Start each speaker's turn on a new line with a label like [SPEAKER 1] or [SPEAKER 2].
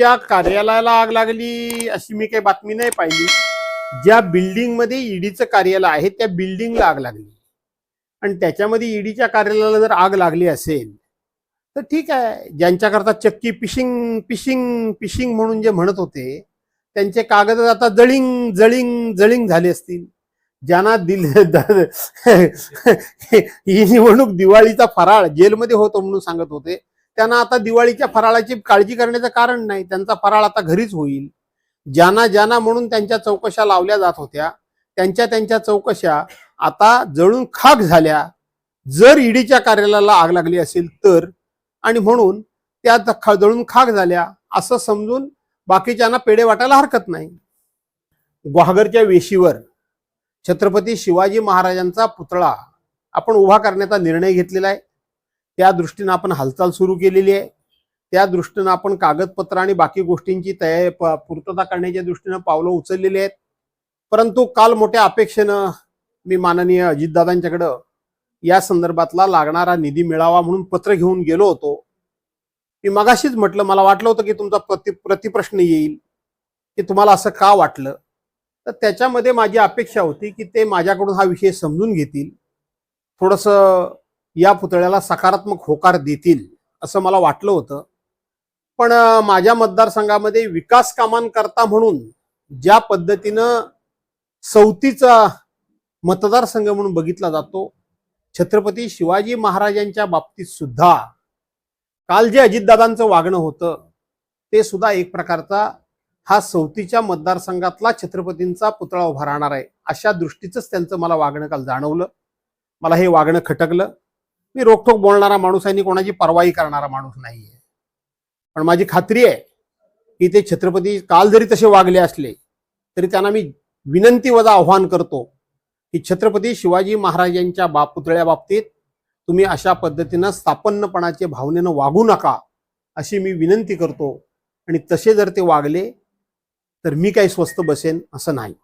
[SPEAKER 1] त्या कार्यालयाला आग लागली अशी मी काही बातमी नाही पाहिली. ज्या बिल्डिंगमध्ये ईडीचं कार्यालय आहे त्या बिल्डिंगला आग लागली. आणि त्याच्यामध्ये ईडीच्या कार्यालयाला जर आग लागली असेल तर ठीक आहे. ज्यांच्याकरता चक्की पिशिंग पिशिंग पिशिंग म्हणून जे म्हणत होते त्यांचे कागद आता जळिंग जळिंग जळिंग झाले असतील. ज्यांना दिल ही निवडणूक दिवाळीचा फराळ जेलमध्ये होतो म्हणून सांगत होते. त्यांना आता दिवाळीच्या फराळाची काळजी करण्याचं कारण नाही. त्यांचा फराळ आता घरीच होईल. ज्यांना ज्यांना म्हणून त्यांच्या चौकशा लावल्या जात होत्या त्यांच्या त्यांच्या चौकशा आता जळून खाक झाल्या. जर ईडीच्या कार्यालयाला आग लागली असेल तर आणि म्हणून त्या जळून खाक झाल्या असं समजून बाकीच्यांना पेढे वाटायला हरकत नाही. ग्वाहगरच्या वेशीवर छत्रपती शिवाजी महाराजांचा पुतळा आपण उभा करण्याचा निर्णय घेतलेला आहे. त्या दृष्टीनं आपण हालचाल सुरू केलेली आहे. त्या दृष्टीनं आपण कागदपत्र आणि बाकी गोष्टींची तयारी पूर्तता करण्याच्या दृष्टीनं पावलं उचललेली आहेत. परंतु काल मोठ्या अपेक्षेनं मी माननीय अजितदादांच्याकडं या संदर्भातला लागणारा निधी मिळावा म्हणून पत्र घेऊन गेलो होतो. मी मगाशीच म्हटलं मला वाटलं होतं की तुमचा प्रति प्रतिप्रश्न येईल की तुम्हाला असं का वाटलं? तर त्याच्यामध्ये माझी अपेक्षा होती की ते माझ्याकडून हा विषय समजून घेतील. थोडंसं या पुतळ्याला सकारात्मक होकार देतील असं मला वाटलं होतं. पण माझ्या मतदारसंघामध्ये विकास कामांकरता म्हणून ज्या पद्धतीनं सवतीचा मतदारसंघ म्हणून बघितला जातो छत्रपती शिवाजी महाराजांच्या बाबतीत सुद्धा काल जे अजितदादांचं वागणं होतं ते सुद्धा एक प्रकारचा हा सवतीच्या मतदारसंघातला छत्रपतींचा पुतळा उभा राहणार आहे अशा दृष्टीचंच त्यांचं मला वागणं काल जाणवलं. मला हे वागणं खटकलं. मी रोखोक बोलणारा माणूस आहे आणि कोणाची परवाई करणारा माणूस नाही आहे पण माझी खात्री आहे की ते छत्रपती काल जरी तसे वागले असले तरी त्यांना मी विनंती वजा आव्हान करतो की छत्रपती शिवाजी महाराजांच्या बाप पुतळ्या बाबतीत तुम्ही अशा पद्धतीनं स्थापन्नपणाचे भावनेनं वागू नका अशी मी विनंती करतो. आणि तसे जर ते वागले तर मी काही स्वस्त बसेन असं नाही.